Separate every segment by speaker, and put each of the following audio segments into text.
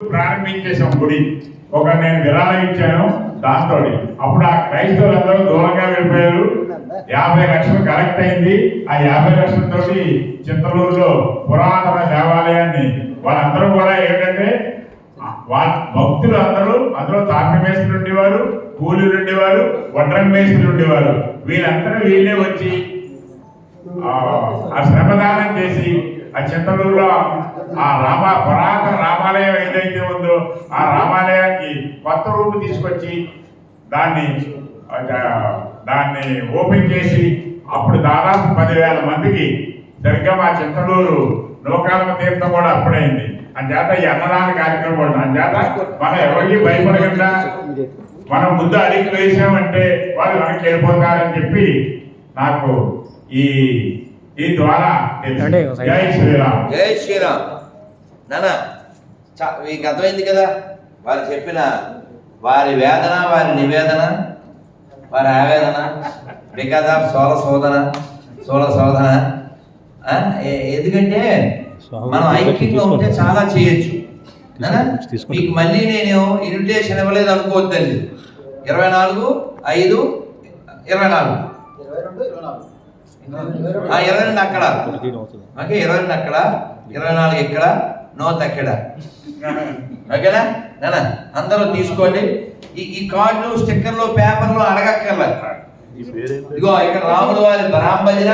Speaker 1: ప్రారంభించేసాం గుడి. ఒక నేను విరాళం ఇచ్చాను దాంతో అప్పుడు ఆ క్రైస్తవులందరూ దూరంగా వెళ్ళిపోయారు. యాభై లక్షలు కలెక్ట్ అయింది. ఆ యాభై లక్షలతో చింతలూరులో పురాతన దేవాలయాన్ని వాళ్ళందరూ కూడా ఏంటంటే వాళ్ళ భక్తులు అందరూ అందులో తాపి మేస్త్రులు ఉండేవారు కూలీలు ఉండేవారు వడ్రం మేస్త్రులు ఉండేవారు. వీళ్ళందరూ వీళ్ళే వచ్చి ఆ ఆ శ్రమదానం చేసి ఆ చింతలూరులో ఆ రామ పురాతన రామాలయం ఏదైతే ఉందో ఆ రామాలయానికి కొత్త రూపు తీసుకొచ్చి దాన్ని దాన్ని ఓపెన్ చేసి అప్పుడు దాదాపు పదివేల మందికి సరిగ్గా మా చింతలూరు లోకాలమ తీర్థం కూడా అప్పుడైంది. అంచేత ఈ అన్నదాన కార్యక్రమం కూడా అంచేత మనం ఎవరికి భయపడకుండా మనం ముందు అడిగి వేసామంటే వాళ్ళు వెనక్కి వెళ్ళిపోతారని చెప్పి నాకు ఈ ఈ ద్వారా. జై శ్రీరామ్.
Speaker 2: జై శ్రీరామ్. నాన్న చా మీకు అర్థమైంది కదా? వారు చెప్పిన వారి వేదన వారి నివేదన వారి ఆవేదన బికాజ్ ఆఫ్ సోల శోధన సోల శోధన ఎందుకంటే మనం ఐక్యంగా ఉంటే చాలా చేయొచ్చు. నాన్న, మీకు మళ్ళీ నేను ఇన్విటేషన్ ఇవ్వలేదు అనుకోవద్దండి. ఇరవై నాలుగు ఐదు ఇరవై నాలుగు. ఇరవై రెండు అక్కడ. ఓకే ఇరవై రెండు అక్కడ ఇరవై నాలుగు ఇక్కడ నోత్ అక్కడ ఓకేనా? నాన్న అందరూ తీసుకోండి. ఈ ఈ కార్డులు స్టిక్కర్లు పేపర్లు అడగక్కర్లే. ఇదిగో ఇక్కడ రాముడు వారి బ్రాహ్మణ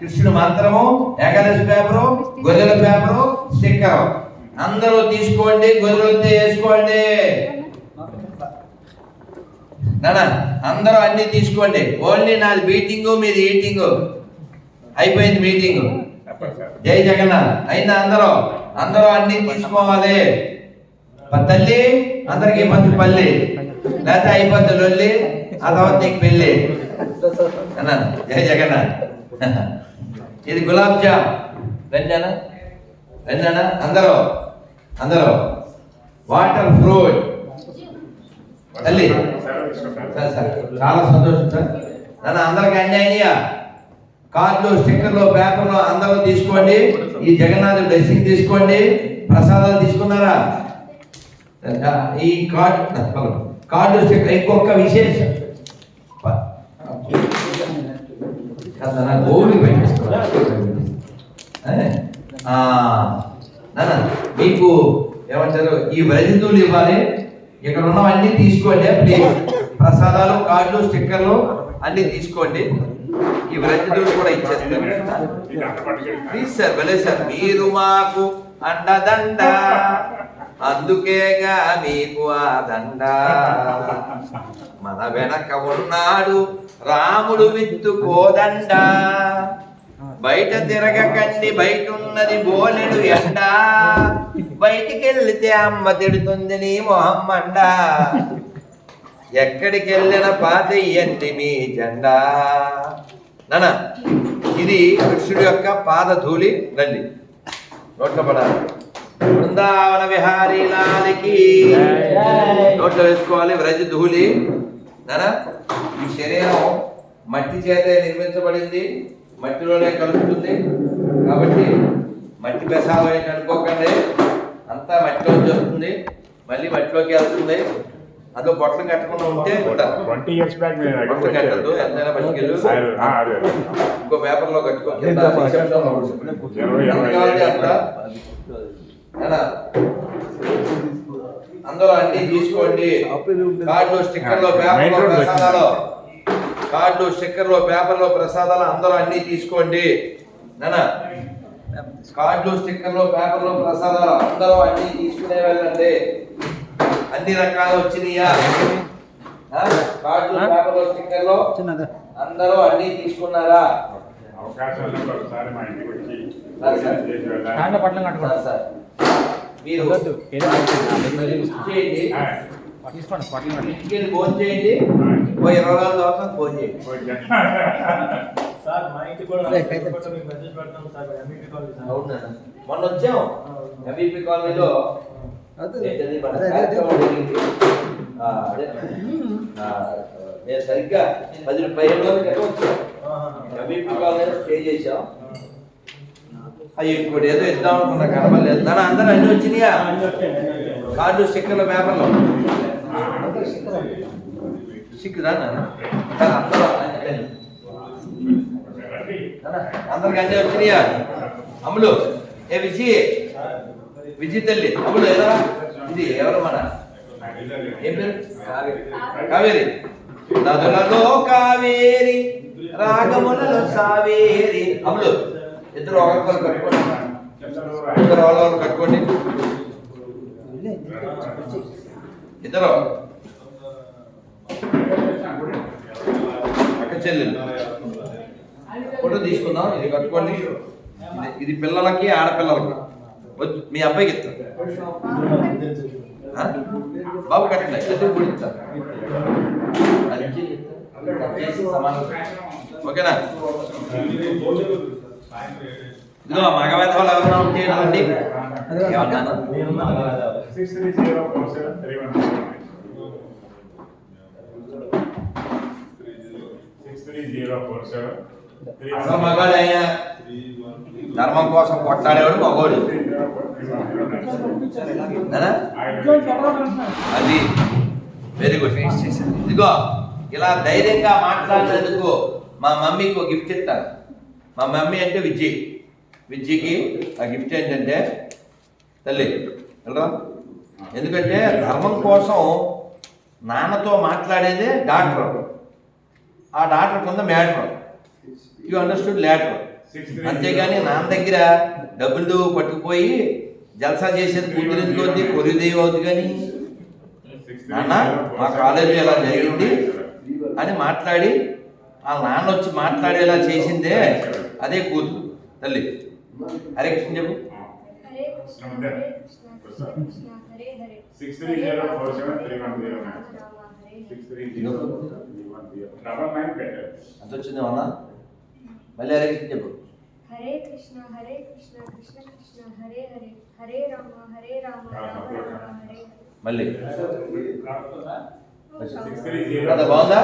Speaker 2: కృష్ణుడు మంత్రము ఏకాదశి పేపరు గొర్రెల పేపరు స్టిక్కర్. అందరూ తీసుకోండి గొర్రెలు వేసుకోండి. నాన్న అందరూ అన్ని తీసుకోండి. ఓన్లీ నాది బీటింగ్ మీది ఈటింగు. అయిపోయింది మీటింగ్. జై జగన్నాథ్. అయిందా అందరూ? అందరూ అన్ని తీసుకోవాలి. తల్లి అందరికి మంచి పల్లి. లేకపోతే అయిపోద్ది లొల్లి ఆ తర్వాత నీకు పెళ్ళి. అన్నా జై జగన్నాథ్. ఇది గులాబ్ జామ్. రెండేనా రెండేనా అందరూ అందరూ. Water fruit. తల్లి. Sir sir. చాలా సంతోషం సార్. నన్ను అందరికి అన్యాయనీయ కార్డులు స్టిక్కర్లు పేపర్లు అందరూ తీసుకోండి. ఈ జగన్నాథ్ బ్లెస్సింగ్ తీసుకోండి. ప్రసాదాలు తీసుకున్నారా? ఈ కార్డు కార్డు స్టిక్కర్ ఇంకొక విశేషం. గోలు పెట్టేసుకోవాలి. మీకు ఏమంటారు ఈ వ్రజితులు ఇవ్వాలి. ఇక్కడ ఉన్నవన్నీ తీసుకోండి ప్లీజ్ ప్రసాదాలు కార్డులు స్టిక్కర్లు అన్ని తీసుకోండి. ఈ కూడా ప్లీజ్ సార్ భలే సార్ మీరు మాకు అండదండ. అందుకేగా మీకు ఆ దండ. మన వెనక ఉన్నాడు రాముడు విత్తు కోదండ బయట తిరగకండి బయట ఉన్నది బోలెడు ఎండ. బయటికి వెళ్తే అమ్మ తిడుతుంది నీ మొహమ్మండ ఎక్కడికి వెళ్ళిన పాత ఇయ్యండి మీ జెండా. నానా ఇది కృష్ణుడి యొక్క పాద ధూళి రండి నోట్లో పడాలి. బృందావన విహారీ లాలికి. నోట్లో వేసుకోవాలి వ్రజ ధూళి. నానా ఈ శరీరం మట్టి చేతే నిర్మించబడింది మట్టిలోనే కలుపుతుంది. కాబట్టి మట్టి పెసాలు అనుకోకండి. అంతా మట్టిలోంచి వస్తుంది. మళ్ళీ మట్టిలోకి వెళ్తుంది. అందులో బొట్టలు కట్టకుండా ఉంటే ఉంటారు.
Speaker 1: ట్వంటీ ఇయర్స్ బ్యాక్ నేను అడిగి
Speaker 2: బొట్టలు కట్టద్దు ఎంతైనా పట్టుకెళ్ళు.
Speaker 1: అదే, అదే, అదే.
Speaker 2: ఇంకో పేపర్లో కట్టుకో లో? అందులో అన్ని తీసుకోండి. కార్డులు స్టిక్కర్లు పేపర్లో ప్రసాదాలు. కార్డులు స్టిక్కర్లు పేపర్లో ప్రసాదాలు అందరూ అన్ని తీసుకోండి. నానా. కార్డులు స్టిక్కర్లు పేపర్లు ప్రసాదాలు అందరూ అన్ని తీసుకునే వెళ్ళండి. అన్ని రకాలు వచ్చినాయా? ఆ? కార్డులు పేపర్లు స్టిక్కర్లు? అందరూ అన్ని తీసుకున్నారా. మీరు
Speaker 3: తీసుకోండి పట్లం
Speaker 2: ఫోన్ చేయండి. ఓ ఇరవై నాలుగు ఫోన్ మొన్న వచ్చాం ఎంబీపీ కాలనీలో నేను సరిగ్గా పది పదిహేను రోజుల క్రితం స్టే చేశాం ఇంకోటి ఏదో ఇద్దాం అనుకున్నా కనబడలేదు దాని అందరూ అన్ని వచ్చినాయా కార్డు స్టిక్కర్లు పేపర్లు సిక్కుదా అందరూ అందరికి అన్నీ వచ్చినాయా అమ్ములు ఏ విజయ్ విజయ తల్లి. అమ్ములు ఎలా? ఇది ఎవరు మన? ఏం పేరు? కావేరి. నదులలో కావేరి రాగములలో సావేరి. అమ్ములు ఇద్దరు ఒకరికొకరు కట్టుకోండి. ఇద్దరు ఒకరు కట్టుకోండి. ఇద్దరు. అక్క చెల్లెలు. ఫోటో తీసుకుందాం. ఇది కట్టుకోండి. ఇది- ఇది పిల్లలకి ఆడపిల్లలకి. వద్దు. మీ అబ్బాయికి ఇస్తా. బాబు కట్టండి ఇద్దరు కూడా ఇస్తా. అది ఇచ్చి చేసి సమానం ఓకేనా? ఇదిగో మగవేధవాళ్ళు ఎవరైనా ఉంటే రండి. ఏమన్నాను
Speaker 1: six three zero four seven
Speaker 2: అసలు మగాడు ధర్మం కోసం కొట్లాడేవాడు మగవాడు నానా? అది వెరీ గుడ్ ఫినిష్ చేశాను. ఇదిగో ఇలా ధైర్యంగా మాట్లాడినందుకు మా మమ్మీకి ఒక గిఫ్ట్ ఇస్తాను మా మమ్మీ అంటే విజ్జి. విజ్జికి ఆ గిఫ్ట్ ఏంటంటే తల్లి వెళ్ళరా? ఎందుకంటే ధర్మం కోసం నాన్నతో మాట్లాడేదే డాక్టర్. ఆ డాక్టర్ కింద మ్యాటర్. యు అండర్స్టూడ్ లేటర్ అంతేగాని నాన్న దగ్గర డబ్బులు పట్టుకుపోయి జల్సా చేసేది కూతురించుకోద్ది కొరిదేవి అవుద్ది కానీ నాన్న మా కాలేజీ ఇలా జరిగింది అని మాట్లాడి ఆ నాన్న వచ్చి మాట్లాడేలా చేసిందే అదే కూతురు తల్లి. హరే కృష్ణ చెప్పు.
Speaker 1: Six three zero four seven three one zero nine. Six three zero double nine పెట్టారు.
Speaker 2: అంత వచ్చింది అన్న మళ్ళీ హరే కృష్ణ చెప్పు.
Speaker 4: హరే కృష్ణ హరే కృష్ణ కృష్ణ కృష్ణ హరే హరే హరే రామ హరే రామ రామ రామ హరే
Speaker 2: మళ్ళీ. అంత బాగుందా?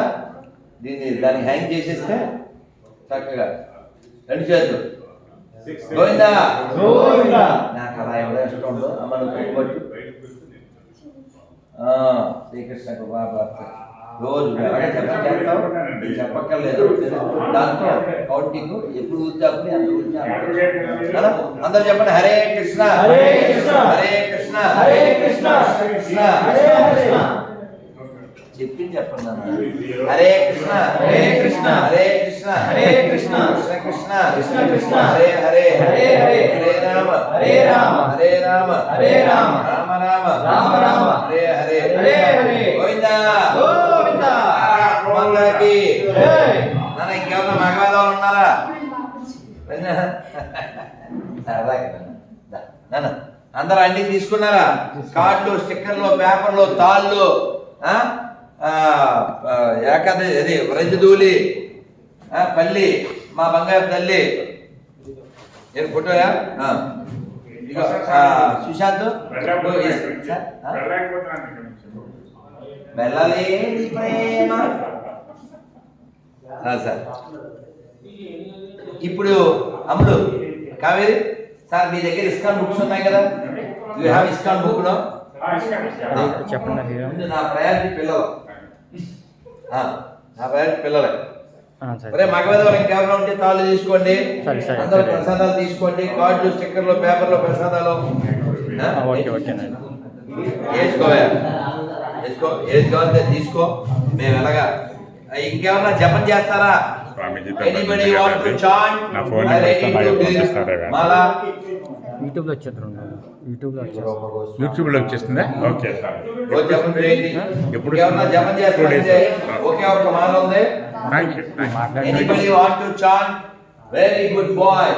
Speaker 2: దీన్ని దాన్ని హ్యాంగ్ చేసేస్తే చక్కగా. రెండు చేతులు.
Speaker 1: సిక్స్
Speaker 2: గోవిందా? గోవిందా. నాకు అలా ఎవరో ఇష్టం ఉండదు. అమ్మ నువ్వు ఆ, శ్రీకృష్ణ కృపాప్రాప్తి రోజు అలాగే చెప్ప చేస్తావు ఇది చెప్పక్కర్లేదు దాంతో కౌంటింగ్ ఎప్పుడు ఊర్చాపుని అంత ఊర్చాపు అందరూ చెప్పండి హరే కృష్ణ
Speaker 3: హరే కృష్ణ.
Speaker 2: హరే కృష్ణ
Speaker 3: హరే కృష్ణ.
Speaker 2: కృష్ణ
Speaker 3: హరే కృష్ణ.
Speaker 2: చెప్పింది చెప్పండి. హరే కృష్ణ
Speaker 3: హరే కృష్ణ.
Speaker 2: హరే కృష్ణ
Speaker 3: హరే కృష్ణ.
Speaker 2: కృష్ణ కృష్ణ
Speaker 3: కృష్ణ కృష్ణ.
Speaker 2: హరే హరే
Speaker 3: హరే హరే.
Speaker 2: హరే రామ
Speaker 3: హరే రామ.
Speaker 2: హరే రామ
Speaker 3: హరే రామ.
Speaker 2: రామ రామ
Speaker 3: రామ రామ.
Speaker 2: హరే హరే
Speaker 3: హరే హరే.
Speaker 2: గోవిందా ఇంకెవరన్నా మగవాళ్ళు ఉన్నారా? నాన్న. అందరూ అన్ని తీసుకున్నారా? కార్డులు స్టిక్కర్లు పేపర్లు తాళ్ళు ఆ? ఆ, ఆ, ఏకాదశి అది వ్రజదూలి ఆ, పల్లి మా బంగారు తల్లి. ఏం ఫోటోయా సుశాంత్? వెళ్ళలేని ప్రేమ. సార్. ఇప్పుడు అమ్ముడు కావేరి సార్ మీ దగ్గర ఇస్కాన్ బుక్స్ ఉన్నాయి కదా? యూ హ్యావ్ ఇస్కాన్ బుక్లో
Speaker 3: చెప్పండి
Speaker 2: నా ప్రయారిటీ పిల్లలు. నా ప్రయారిటీ పిల్లలే. ఒరే మగవేదవాళ్ళు ఇంకెవరైనా ఉంటే తాళ్ళు తీసుకోండి. అందరూ. ప్రసాదాలు తీసుకోండి. కార్డులు స్టిక్కర్లు పేపర్లు ప్రసాదాలు. ఆ?
Speaker 3: ఓకే
Speaker 2: వేసుకో ఏది కావాలంటే తీసుకో. మేము ఎలాగా ఇంకేమన్నా జపం చేస్తారా?
Speaker 5: నా ఫోన్
Speaker 3: యూట్యూబ్లో
Speaker 5: వచ్చేస్తుందా? Okay sir.
Speaker 2: రోజు జపం చేయండి.
Speaker 5: ఎప్పుడు
Speaker 2: జపం ఒకే మాల ఉంది. Anybody want to chant very good boy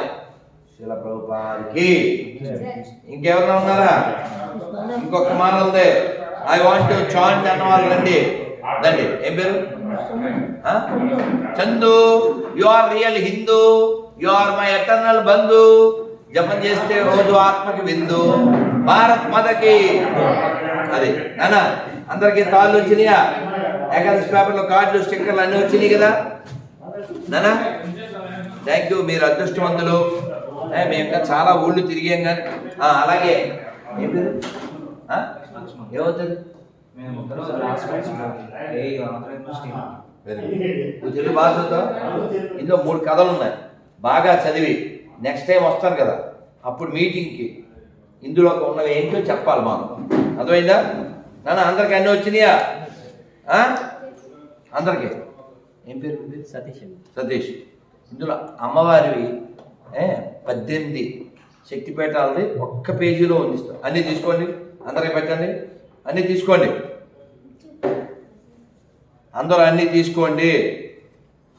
Speaker 2: Srila ప్రభుపాదికి. ఇంకెవరైనా ఉన్నారా? ఇంకొక మాల ఉంది. ఐ వాంట్ టు చాంట్ అన్న వాళ్ళు రండి. రండి. ఏం పేరు? Chandu you are real Hindu you are my eternal bandhu జపం చేస్తే రోజు ఆత్మకి విందు. భారత్ మదకి అది. నానా అందరికి తాళ్ళు వచ్చినాయా? ఏకాదశి పేపర్లో కార్డులు స్టిక్కర్లు అన్నీ వచ్చినాయి కదా? నానా థ్యాంక్ యూ మీరు అదృష్టవంతులు. మేము ఇంకా చాలా ఊళ్ళు తిరిగాం కానీ. అలాగే. ఏం పేరు? ఏమవుతుంది తెలుగు బాగా చదువుతావు? ఇందులో మూడు కథలు ఉన్నాయి. బాగా చదివి నెక్స్ట్ టైం వస్తారు కదా. అప్పుడు మీటింగ్కి ఇందులో ఉన్నవి ఏంటో చెప్పాలి మాకు. అర్థమైందా? నాన్న అందరికి అన్నీ వచ్చినాయా? ఆ? అందరికి. ఏం పేరు?
Speaker 3: సతీష్
Speaker 2: సతీష్. ఇందులో అమ్మవారివి ఏ, పద్దెనిమిది శక్తిపీఠాలది ఒక్క పేజీలో ఉంది. అన్నీ తీసుకోండి. అందరికి పెట్టండి. అన్నీ తీసుకోండి. అందరూ అన్నీ తీసుకోండి.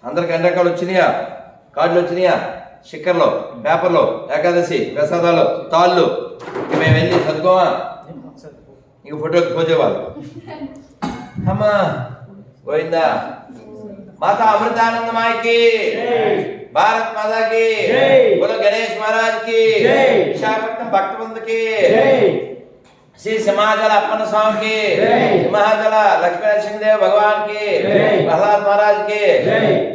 Speaker 2: అందరికి ఎన్ని రకాలు వచ్చినాయా? కార్డులు వచ్చినాయా? స్టిక్కర్లు పేపర్లు ఏకాదశి ప్రసాదాలు తాళ్ళు. ఇక మేము వెళ్ళి చదువుకోమా ఇంక ఫోటోకి పోసేవాళ్ళు అమ్మా పోయిందా? మాతా అమృతానందమాయకి భారత్ మాతాకి గణేష్ మహారాజ్కి విశాఖపట్నం భక్తబంధుకి శ్రీ సింహాచల అప్పన్న స్వామికి సింహాచల లక్ష్మీనరసింహదేవ్ భగవాన్కి ప్రహ్లాద్ మహారాజ్కి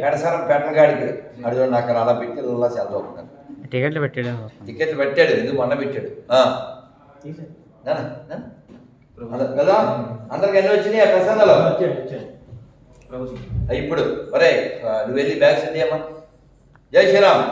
Speaker 2: పెడసరం పెట్టగాడికి అడుగు అక్కడ అలా పెట్టి ఇలా
Speaker 3: టికెట్లు పెట్టాడు.
Speaker 2: టికెట్లు పెట్టాడు ఎందుకు మొన్న పెట్టాడు? ఆ. నాన్న, నాన్న. అందరు- కదా అందరికి ఎన్ని వచ్చినాయి ప్రసాదాలు ఇప్పుడు. ఒరే నువ్వు వెళ్ళి బ్యాగ్స్ అమ్మా. జై శ్రీరామ్.